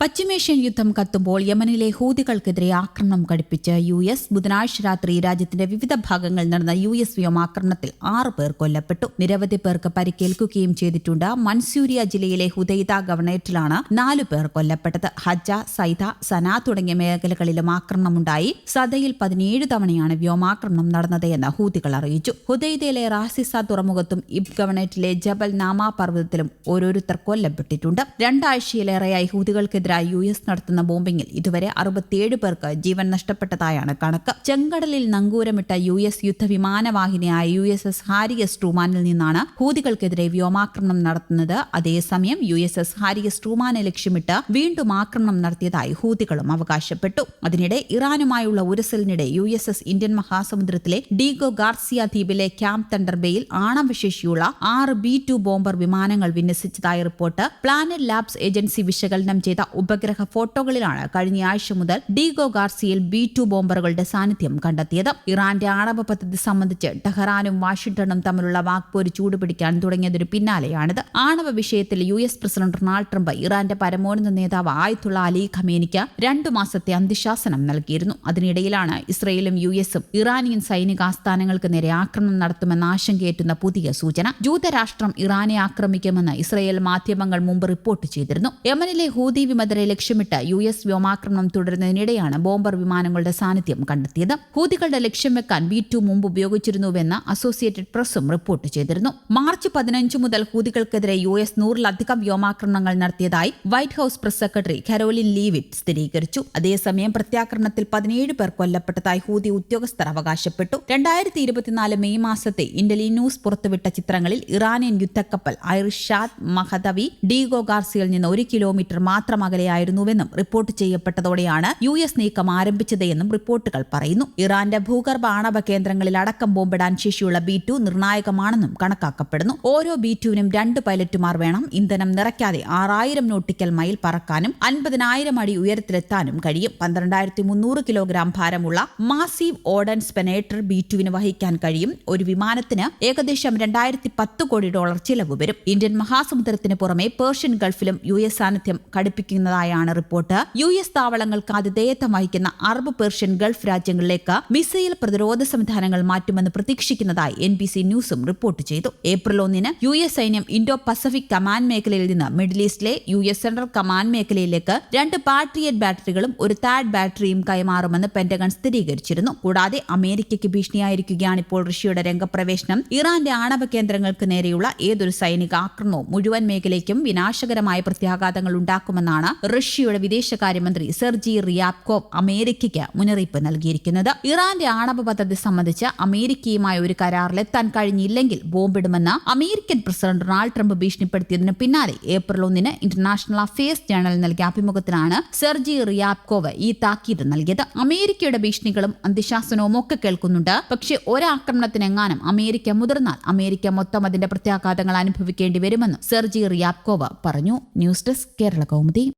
പശ്ചിമേഷ്യൻ യുദ്ധം കത്തുമ്പോൾ യമനിലെ ഹൂതികൾക്കെതിരെ ആക്രമണം ഘടിപ്പിച്ച് യു എസ് ബുധനാഴ്ച രാത്രി രാജ്യത്തിന്റെ വിവിധ ഭാഗങ്ങളിൽ നടന്ന യു എസ് വ്യോമാക്രമണത്തിൽ ആറ് പേർ കൊല്ലപ്പെട്ടു. നിരവധി പേർക്ക് പരിക്കേൽക്കുകയും ചെയ്തിട്ടുണ്ട്. മൻസൂരിയ ജില്ലയിലെ ഹുദൈദ ഗവർണേറ്റിലാണ് നാലു പേർ കൊല്ലപ്പെട്ടത്. ഹജ്ജ സൈദ സന തുടങ്ങിയ മേഖലകളിലും ആക്രമണമുണ്ടായി. സദയിൽ പതിനേഴ് തവണയാണ് വ്യോമാക്രമണം നടന്നത് എന്ന് ഹൂതികൾ അറിയിച്ചു. ഹുദൈദയിലെ റാസിസ തുറമുഖത്തും ഇബ് ഗവർണേറ്റിലെ ജബൽ നാമ പർവതത്തിലും ഓരോരുത്തർ കൊല്ലപ്പെട്ടിട്ടുണ്ട്. രണ്ടാഴ്ചയിലേറെയായി ഹൂതികൾക്കെതിരെ എതിരായി യു എസ് നടത്തുന്ന ബോംബിംഗിൽ ഇതുവരെ അറുപത്തിയേഴ് പേർക്ക് ജീവൻ നഷ്ടപ്പെട്ടതായാണ് കണക്ക്. ചെങ്കടലിൽ നങ്കൂരമിട്ട U S യുദ്ധവിമാനവാഹിനിയായ U S S Harry S ട്രൂമാനിൽ നിന്നാണ് ഹൂതികൾക്കെതിരെ വ്യോമാക്രമണം നടത്തുന്നത്. അതേസമയം U S S Harry S ട്രൂമാനെ ലക്ഷ്യമിട്ട് വീണ്ടും ആക്രമണം നടത്തിയതായി ഹൂതികളും അവകാശപ്പെട്ടു. അതിനിടെ ഇറാനുമായുള്ള ഉരസലിനിടെ യു എസ് എസ് ഇന്ത്യൻ മഹാസമുദ്രത്തിലെ ഡീഗോ ഗാർസിയ ദ്വീപിലെ ക്യാമ്പ് തണ്ടർബേയിൽ ആണവശേഷിയുള്ള ആറ് ബി ടു ബോംബർ വിമാനങ്ങൾ വിന്യസിച്ചതായി റിപ്പോർട്ട് പ്ലാനറ്റ് ലാബ്സ് ഏജൻസി വിശകലനം ചെയ്ത ഉപഗ്രഹ ഫോട്ടോകളിലാണ് കഴിഞ്ഞ ആഴ്ച മുതൽ ഡീഗോ ഗാർസിയിൽ ബി ടു ബോംബറുകളുടെ സാന്നിധ്യം കണ്ടെത്തിയത്. ഇറാന്റെ ആണവ പദ്ധതി സംബന്ധിച്ച് ടെഹ്റാനും വാഷിംഗ്ടണും തമ്മിലുള്ള വാക്പോര് ചൂടുപിടിക്കാൻ തുടങ്ങിയതിനു പിന്നാലെയാണിത്. ആണവ വിഷയത്തിൽ U S president Donald Trump ഇറാന്റെ പരമോന്നത നേതാവ് ആയത്തുള്ള അലി ഖമേനിക്ക് രണ്ടു മാസത്തെ അന്ത്യശാസനം നൽകിയിരുന്നു. അതിനിടയിലാണ് ഇസ്രയേലും യു എസും ഇറാനിയൻ സൈനിക ആസ്ഥാനങ്ങൾക്ക് നേരെ ആക്രമണം നടത്തുമെന്ന ആശങ്കയേറ്റുന്ന പുതിയ സൂചന. ജൂതരാഷ്ട്രം ഇറാനെ ആക്രമിക്കുമെന്ന് ഇസ്രയേൽ മാധ്യമങ്ങൾ മുമ്പ് റിപ്പോർട്ട് ചെയ്തിരുന്നു. യമനിലെ ഹൂതി വിമതരെ ലക്ഷ്യമിട്ട് യു എസ് വ്യോമാക്രമണം തുടരുന്നതിനിടെയാണ് ബോംബർ വിമാനങ്ങളുടെ സാന്നിധ്യം കണ്ടെത്തിയത്. ഹൂതികളുടെ ലക്ഷ്യം വെക്കാൻ ബി ടു മുമ്പ് ഉപയോഗിച്ചിരുന്നുവെന്ന് അസോസിയേറ്റഡ് പ്രസ്സും റിപ്പോർട്ട് ചെയ്തിരുന്നു. മാർച്ച് പതിനഞ്ച് മുതൽ ഹൂതികൾക്കെതിരെ യു എസ് നൂറിലധികം വ്യോമാക്രമണങ്ങൾ നടത്തിയതായി White House press secretary Karoline Leavitt സ്ഥിരീകരിച്ചു. അതേസമയം പ്രത്യാക്രമണത്തിൽ പതിനേഴ് പേർ കൊല്ലപ്പെട്ടതായി ഹൂതി ഉദ്യോഗസ്ഥർ അവകാശപ്പെട്ടു. രണ്ടായിരത്തി ഇരുപത്തിനാല് മെയ് മാസത്തെ ഇന്റലി ന്യൂസ് പുറത്തുവിട്ട ചിത്രങ്ങളിൽ ഇറാനിയൻ യുദ്ധക്കപ്പൽ ഐറിഷാദ് മഹദവി ഡീഗോ ഗാർസിയിൽ നിന്ന് ഒരു കിലോമീറ്റർ മാത്രം അകലെയായിരുന്നുവെന്നും റിപ്പോർട്ട് ചെയ്യപ്പെട്ടതോടെയാണ് യു എസ് നീക്കം ആരംഭിച്ചതെന്നും റിപ്പോർട്ടുകൾ പറയുന്നു. ഇറാന്റെ ഭൂഗർഭ ആണവ കേന്ദ്രങ്ങളിൽ അടക്കം ബോംബിടാൻ ശേഷിയുള്ള ബി ടു നിർണായകമാണെന്നും കണക്കാക്കപ്പെടുന്നു. ഓരോ ബി ടുവിനും രണ്ട് പൈലറ്റുമാർ വേണം. ഇന്ധനം നിറയ്ക്കാതെ ആറായിരം നോട്ടിക്കൽ മൈൽ പറക്കാനും അൻപതിനായിരം അടി ഉയരത്തിലെത്താനും കഴിയും. പന്ത്രണ്ടായിരത്തി മുന്നൂറ് കിലോഗ്രാം ഭാരമുള്ള മാസീവ് ഓർഡൻ സ്പെനേറ്റർ ബി ടുവിന് വഹിക്കാൻ കഴിയും. ഒരു വിമാനത്തിന് ഏകദേശം രണ്ടായിരത്തി പത്ത് കോടി ഡോളർ ചിലവ് വരും. ഇന്ത്യൻ മഹാസമുദ്രത്തിന് പുറമെ പേർഷ്യൻ ഗൾഫിലും യു എസ് സാന്നിധ്യം കടുപ്പിക്കുന്നതായാണ് റിപ്പോർട്ട്. യു എസ് താവളങ്ങൾക്ക് ആതിഥേയത്വം വഹിക്കുന്ന അറബ് പേർഷ്യൻ ഗൾഫ് രാജ്യങ്ങളിലേക്ക് മിസൈൽ പ്രതിരോധ സംവിധാനങ്ങൾ മാറ്റുമെന്ന് പ്രതീക്ഷിക്കുന്നതായി എൻ ബി സി ന്യൂസും റിപ്പോർട്ട് ചെയ്തു. ഏപ്രിൽ ഒന്നിന് യു എസ് സൈന്യം ഇൻഡോ പസഫിക് കമാൻഡ് മേഖലയിൽ നിന്ന് മിഡിൽ ഈസ്റ്റിലെ യു എസ് സെൻട്രൽ കമാൻഡ് മേഖലയിലേക്ക് രണ്ട് പാട്രിയറ്റ് ബാറ്ററികളും ഒരു താഡ് ബാറ്ററിയും കൈമാറുമെന്ന് പെന്റഗൺ സ്ഥിരീകരിച്ചിരുന്നു. കൂടാതെ അമേരിക്കയ്ക്ക് ഭീഷണിയായിരിക്കുകയാണ് ഇപ്പോൾ റഷ്യയുടെ രംഗപ്രവേശനം. ഇറാന്റെ ആണവ കേന്ദ്രങ്ങൾക്ക് നേരെയുള്ള ഏതൊരു സൈനിക ആക്രമണവും മുഴുവൻ മേഖലയ്ക്കും വിനാശകരമായ പ്രത്യാഘാതങ്ങൾ ഉണ്ടാക്കുമെന്നാണ് റഷ്യയുടെ വിദേശകാര്യമന്ത്രി സെർജി റിയാപ്കോവ് അമേരിക്കയ്ക്ക് മുന്നറിയിപ്പ് നൽകിയിരിക്കുന്നത്. ഇറാന്റെ ആണവ പദ്ധതി സംബന്ധിച്ച് അമേരിക്കയുമായി ഒരു കരാറിലെത്താൻ കഴിഞ്ഞില്ലെങ്കിൽ ബോംബിടുമെന്ന് അമേരിക്കൻ പ്രസിഡന്റ് ഡൊണാൾഡ് ട്രംപ് ഭീഷണിപ്പെടുത്തിയതിന് പിന്നാലെ ഏപ്രിൽ ഒന്നിന് ഇന്റർനാഷണൽ അഫയേഴ്സ് ജേണൽ നൽകിയ അഭിമുഖത്തിലാണ് സെർജി റിയാബ്കോവ് ഈ താക്കീത് നൽകിയത്. അമേരിക്കയുടെ ഭീഷണികളും അന്ത്യശാസനവും ഒക്കെ കേൾക്കുന്നുണ്ട്. പക്ഷേ ഒരാക്രമണത്തിനെങ്ങാനും അമേരിക്ക മുതിർന്നാൽ അമേരിക്ക മൊത്തം അതിന്റെ പ്രത്യാഘാതങ്ങൾ അനുഭവിക്കേണ്ടി വരുമെന്നും സെർജി റിയാപ്കോവ് പറഞ്ഞു. News desk Kerala Kaumudi.